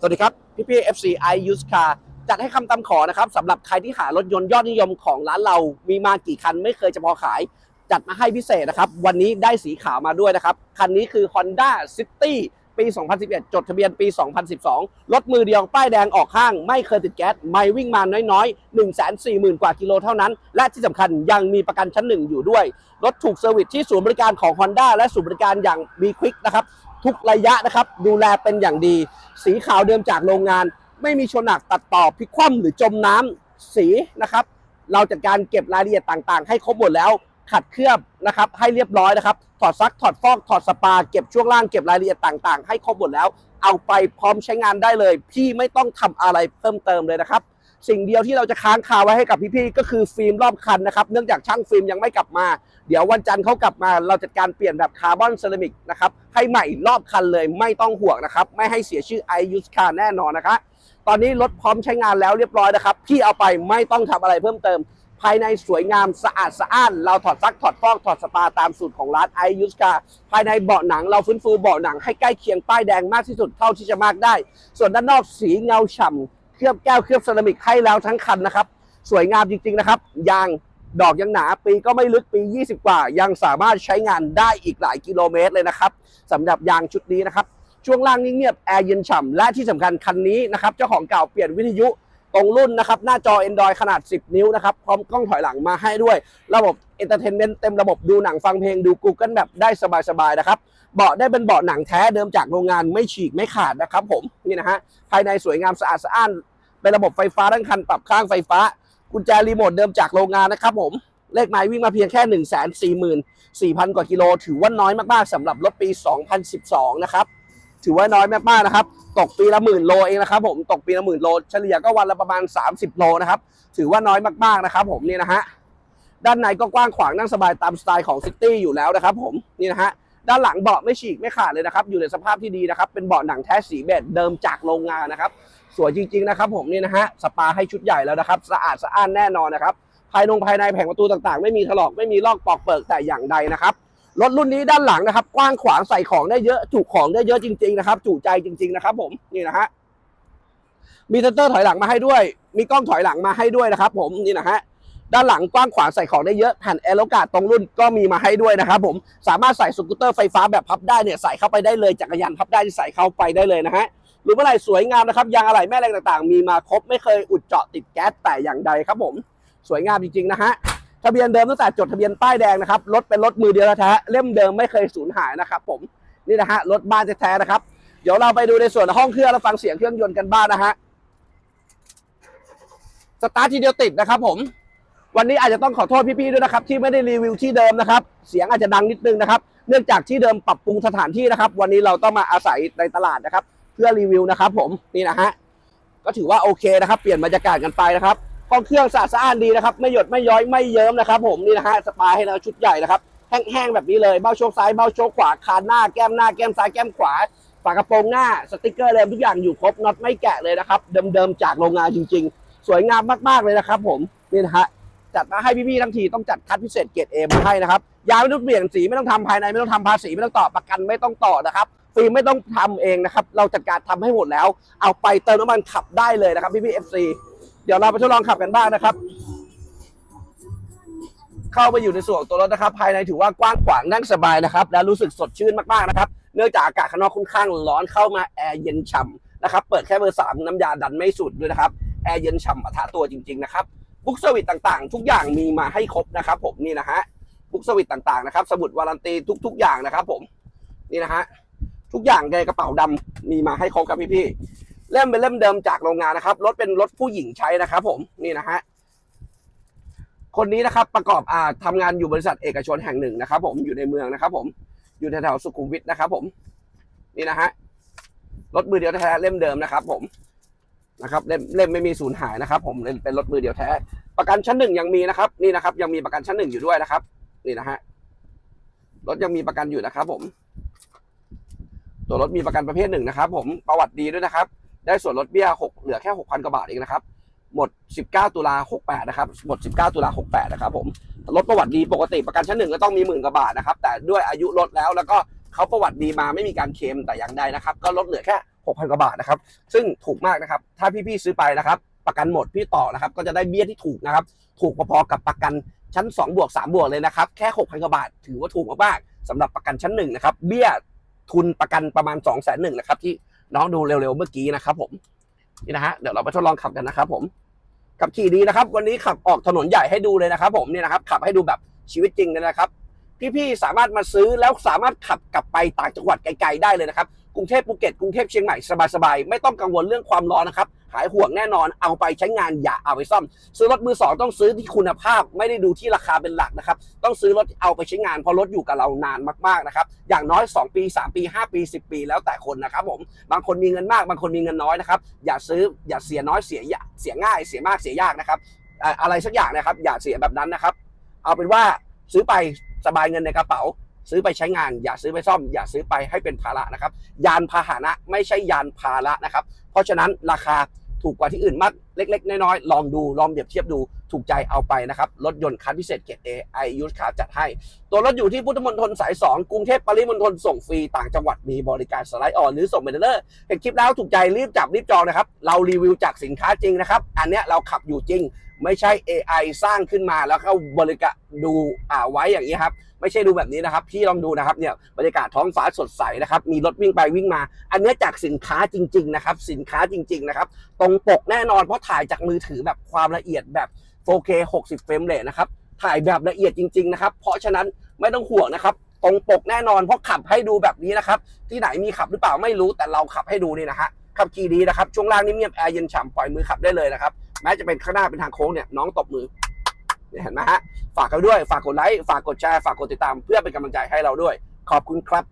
สวัสดีครับ พี่พี่ FC I Use Car จัดให้คำตามขอนะครับสำหรับใครที่หารถยนต์ยอดนิยมของร้านเรามีมากี่คันไม่เคยจะพอขาย จัดมาให้พิเศษนะครับ วันนี้ได้สีขาวมาด้วยนะครับ คันนี้คือ Honda City ปี 2011 จดทะเบียนปี 2012 รถมือเดียว ป้ายแดงออกข้าง ไม่เคยติดแก๊ส ไม่วิ่งมาน้อยๆ 140,000 กว่ากิโลเท่านั้น และที่สำคัญยังมีประกันชั้นหนึ่งอยู่ด้วย รถถูกเซอร์วิสที่ศูนย์บริการของ Honda และศูนย์บริการอย่าง B Quick นะครับ ทุกระยะนะครับ ดูแลเป็นอย่างดี สีขาวเดิมจากโรงงาน ไม่มีชนหนักตัดต่อพลิกคว่ำหรือจมน้ำสีนะครับ เราจัดการเก็บรายละเอียดต่างๆ ให้ครบหมดแล้ว ขัดเคลือบนะครับให้เรียบร้อยนะครับถอดซักถอดฟอกถอดสปาเก็บช่วงล่างเก็บรายละเอียดต่างๆ ให้ครบหมดแล้ว เอาไปพร้อมใช้งานได้เลย พี่ไม่ต้องทำอะไรเพิ่มเติมเลยนะครับสิ่งเดียวที่เราจะค้างคาไว้ให้กับพี่ๆก็คือฟิล์มรอบคันนะครับเนื่องจากช่างฟิล์มยังไม่กลับมา เดี๋ยววันจันทร์เขากลับมา เราจัดการเปลี่ยนแบบคาร์บอนเซรามิกนะครับให้ใหม่รอบคันเลยไม่ต้องห่วงนะครับไม่ให้เสียชื่อ i use car แน่นอนนะคะ ตอนนี้รถพร้อมใช้งานแล้วเรียบร้อยนะครับพี่เอาไปไม่ต้องทำอะไรเพิ่มเติม ภายในสวยงามสะอาดสะอ้าน เราถอดซักถอดฟอกถอดสปาตามสูตรของร้าน i use car ภายในเบาะหนังเราฟื้นฟูเบาะหนังให้ใกล้เคียงป้ายแดงมากที่สุดเท่าที่จะมากได้ ส่วนด้านนอกสีเงาฉ่ำเคลือบแก้วเคลือบเซรามิกให้แล้วทั้งคันนะครับสวยงามจริง ๆนะครับยางดอกยังหนาปีก็ไม่ลึกปี 20 กว่า ยังสามารถใช้งานได้อีกหลายกิโลเมตรเลยนะครับสำหรับยางชุดนี้นะครับ ช่วงล่างนิ่งเงียบแอร์เย็นฉ่ำและที่สำคัญคันนี้นะครับเจ้าของเก่าเปลี่ยนวิทยุตรงรุ่นนะครับหน้าจอ Android ขนาด 10 นิ้วนะครับพร้อมกล้องถอยหลังมาให้ด้วย ระบบเอนเตอร์เทนเมนต์เต็มระบบดูหนังฟังเพลงดู Google แบบได้สบายๆนะครับเบาะได้เป็นเบาะหนังแท้เดิมจากโรงงานไม่ฉีกไม่ขาดนะครับผมนี่นะฮะภายในสวยงามสะอาดสะอ้านเป็นระบบไฟฟ้าทั้งคันปรับข้างไฟฟ้า กุญแจรีโมทเดิมจากโรงงานนะครับผมเลขหมายวิ่งมาเพียงแค่ 1 4 4 0 0 0 0กว่ากิโล ถือว่าน้อยมากๆสำหรับรถปี 2012 นะครับ ถือว่าน้อยมากๆนะครับ ตกปีละหมื่นโลเองนะครับ ผมตกปีละหมื่นโลเฉลี่ยก็วันละประมาณ 30 โลนะครับ ถือว่าน้อยมากๆนะครับ ผมนี่นะฮะด้านในก็กว้างขวางนั่งสบายตามสไตล์ของซิตี้อยู่แล้วนะครับ ผมนี่นะฮะด้านหลังเบาะไม่ฉีกไม่ขาดเลยนะครับ อยู่ในสภาพที่ดีนะครับ เป็นเบาะหนังแท้สีเบจเดิมจากโรงงานนะครับ สวยจริง ๆ นะครับ ผมนี่นะฮะสปาให้ชุดใหญ่แล้วนะครับ สะอาดสะอ้านแน่นอนนะครับ ภายนงภายในแผงประตูต่างๆ ไม่มีถลอกไม่มีลอกปอกเปิกแต่อย่างใดนะครับ รถรุ่นนี้ด้านหลังนะครับ กว้างขวางใส่ของได้เยอะ จุของได้เยอะจริงๆนะครับ จุใจจริง ๆนะครับ ผมนี่นะฮะมีเซนเตอร์ถอยหลังมาให้ด้วย มีกล้องถอยหลังมาให้ด้วยนะครับ ผมนี่นะฮะด้านหลังกว้างขวางใส่ของได้เยอะแผ่นแอโรกาตรงรุ่นก็มีมาให้ด้วยนะครับผมสามารถใส่สกูตเตอร์ไฟฟ้าแบบพับได้เนี่ยใส่เข้าไปได้เลยจักรยานพับได้ที่ใส่เข้าไปได้เลยนะฮะหรือเมื่อไหร่สวยงามนะครับยางอะไหล่แม่แรงต่างๆ มีมาครบไม่เคยอุดเจาะติดแก๊สแต่อย่างใดครับผม สวยงามจริงๆนะฮะ ทะเบียนเดิมตั้งแต่จดทะเบียนป้ายแดงนะครับรถเป็นรถมือเดียวแท้เล่มเดิมไม่เคยสูญหายนะครับผมนี่นะฮะรถบ้านแท้ๆนะครับ เดี๋ยวเราไปดูในส่วนห้องเครื่องแล้วฟังเสียงเครื่องยนต์กันบ้างนะฮะสตาร์ททีเดียวติดนะครับ ผม วันนี้อาจจะต้องขอโทษพี่ๆด้วยนะครับ ที่ไม่ได้รีวิวที่เดิมนะครับ เสียงอาจจะดังนิดนึงนะครับ เนื่องจากที่เดิมปรับปรุงสถานที่นะครับ วันนี้เราต้องมาอาศัยในตลาดนะครับ เพื่อรีวิวนะครับ ผมนี่นะฮะก็ถือว่าโอเคนะครับ เปลี่ยนบรรยากาศกันไปนะครับ ห้องเครื่องสะอาดสะอ้านดีนะครับ ไม่หยดไม่ย้อยไม่เยิ้มนะครับ ผมนี่นะฮะสปาให้เราชุดใหญ่นะครับแห้งๆแบบนี้เลยเบ้าโชคซ้ายเบ้าโชคขวาคานหน้าแก้มหน้าแก้มซ้ายแก้มขวาฝากระโปรงหน้าสติกเกอร์เดิมทุกอย่างอยู่ครบน็อตไม่แกะเลยนะครับ เดิมๆจากโรงงานจริง ๆ สวยงามมากๆเลยนะครับ ผมนี่นะฮะจัดมาให้พี่ๆทั้งทีต้องจัดคัดพิเศษเกรดเอมาให้นะครับยางไม่ต้องเปลี่ยนสีไม่ต้องทำภายในไม่ต้องทำภาษีไม่ต้องต่อประกันไม่ต้องต่อนะครับฟิล์มไม่ต้องทำเองนะครับ เราจัดการทำให้หมดแล้ว เอาไปเติมน้ำมันขับได้เลยนะครับพี่ๆเอฟซี เดี๋ยวเราไปทดลองขับกันบ้างนะครับ เข้าไปอยู่ในส่วนของตัวรถนะครับ ภายในถือว่ากว้างขวางนั่งสบายนะครับ และรู้สึกสดชื่นมากๆนะครับ เนื่องจากอากาศข้างนอกค่อนข้างร้อนเข้ามาแอร์เย็นฉ่ำนะครับ เปิดแค่เบอร์สามน้ำยาดันไม่สุดด้วยนะครับ แอร์เย็นฉ่ำปะทะตัวจริง ๆ นะครับบุ๊กสวิตต่างๆ ทุกอย่างมีมาให้ครบนะครับผมนี่นะฮะบุ๊กสวิตต่างๆนะครับ สมุดวารันตีทุก ๆ อย่างนะครับ ผมนี่นะฮะทุกอย่างในกระเป๋าดำมีมาให้ครบครับพี่ๆ เล่มเป็นเล่มเดิมจากโรงงานนะครับรถเป็นรถผู้หญิงใช้นะครับ ผมนี่นะฮะคนนี้นะครับประกอบอ่าทำงานอยู่บริษัทเอกชนแห่งหนึ่งนะครับ ผมอยู่ในเมืองนะครับ ผมอยู่แถวๆสุขุมวิทนะครับ ผม นี่นะฮะรถมือเดียวแท้เล่มเดิมนะครับ ผมนะครับเล่มเล่มไม่มีสูญหายนะครับ ผมเป็นรถมือเดียวแท้ ประกันชั้นหนึ่งยังมีนะครับ นี่นะครับ ยังมีประกันชั้นหนึ่งอยู่ด้วยนะครับ นี่นะฮะรถยังมีประกันอยู่นะครับ ผม ตัวรถมีประกันประเภทหนึ่งนะครับ ผมประวัติดีด้วยนะครับ ได้ส่วนลดเบี้ยหกเหลือแค่หกพันกว่าบาทเองนะครับ หมด 19 ตุลา68 นะครับ หมด 19 ตุลา68 นะครับผม รถประวัติดีปกติประกันชั้นหนึ่งก็ต้องมีหมื่นกว่าบาทนะครับ แต่ด้วยอายุรถแล้วแล้วก็เขาประวัติดีมาไม่มีการเคลมแต่อย่างใดนะครับ ก็ลดเหลือแค่ 6,000 กว่าบาทนะครับ ซึ่งถูกมากนะครับ ถ้าพี่ๆซื้อไปนะครับประกันหมดพี่ต่อนะครับ ก็จะได้เบี้ยที่ถูกนะครับ ถูกพอๆกับประกันชั้น2บวก3บวกเลยนะครับ แค่6,000กว่าบาท ถือว่าถูกมากๆสำหรับประกันชั้นหนึ่งนะครับ เบี้ยทุนประกันประมาณ 2 0 0 0 0 0นะครับที่ น้องดูเร็วๆเมื่อกี้นะครับผมนี่นะฮะเดี๋ยวเราไปทดลองขับกันนะครับผมขับขี่ดีนะครับ วันนี้ขับออกถนนใหญ่ให้ดูเลยนะครับ ผมเนี่ยนะครับ ขับให้ดูแบบชีวิตจริงเลยนะครับ พี่ๆสามารถมาซื้อแล้วสามารถขับกลับไปต่างจังหวัดไกลๆได้เลยนะครับ กรุงเทพภูเก็ตกรุงเทพเชียงใหม่สบายๆไม่ต้องกังวลเรื่องความร้อนนะครับหายห่วงแน่นอนเอาไปใช้งานอย่าเอาไปซ่อม ซื้อรถมือสองต้องซื้อที่คุณภาพ ไม่ได้ดูที่ราคาเป็นหลักนะครับต้องซื้อรถเอาไปใช้งานเพราะรถอยู่กับเรานานมากๆนะครับอย่างน้อย 2 ปี 3 ปี 5 ปี 10 ปี แล้วแต่คนนะครับผมบางคนมีเงินมากบางคนมีเงินน้อยนะครับอย่าซื้ออย่าเสียน้อยเสียเสียง่ายเสียมากเสียยากนะครับอะไรสักอย่างนะครับอย่าเสียแบบนั้นนะครับ เอาเป็นว่าซื้อไปสบายเงินในกระเป๋า ซื้อไปใช้งาน อย่าซื้อไปซ่อม อย่าซื้อไปให้เป็นภาระนะครับ ยานพาหนะไม่ใช่ยานพาหนะนะครับ เพราะฉะนั้นราคาถูกกว่าที่อื่นมากเล็ก ๆ น้อยๆลองดูลองเปรียบเทียบดูถูกใจเอาไปนะครับ รถยนต์คันพิเศษเกรด A ไอยูสคาจัดให้ ตัวรถอยู่ที่พุทธมณฑลสาย 2 กรุงเทพปริมณฑลส่งฟรีต่างจังหวัดมีบริการสไลด์ออนหรือส่งเมนเดอร์เห็นคลิปแล้วถูกใจรีบจับรีบจองนะครับ เรารีวิวจากสินค้าจริงนะครับ อันเนี้ยเราขับอยู่จริง ไม่ใช่ AI สร้างขึ้นมาแล้วเข้าบริการดูอ่าไว้อย่างนี้ครับ ไม่ใช่ดูแบบนี้นะครับ พี่ลองดูนะครับเนี่ยบรรยากาศท้องฟ้าสดใสนะครับ มีรถวิ่งไปวิ่งมา อันนี้จากสินค้าจริง ๆ นะครับ สินค้าจริง ๆ นะครับ ตรงปกแน่นอนเพราะถ่ายจากมือถือแบบความละเอียดแบบ 4K 60 เฟรมเรทนะครับถ่ายแบบละเอียดจริง ๆ นะครับ เพราะฉะนั้นไม่ต้องห่วงนะครับตรงปกแน่นอนเพราะขับให้ดูแบบนี้นะครับ ที่ไหนมีขับหรือเปล่าไม่รู้แต่เราขับให้ดูนี่นะฮะขับขี่ดีนะครับช่วงล่างนิ่มๆแอร์เย็นฉ่ำปล่อยมือขับได้เลยนะครับ แม้จะเป็นข้างหน้าเป็นทางโค้งเนี่ยน้องตบมือเห็นไหมฮะฝากกันด้วยฝากกดไลค์ฝากกดแชร์ฝากกดติดตามเพื่อเป็นกำลังใจให้เราด้วย ขอบคุณครับ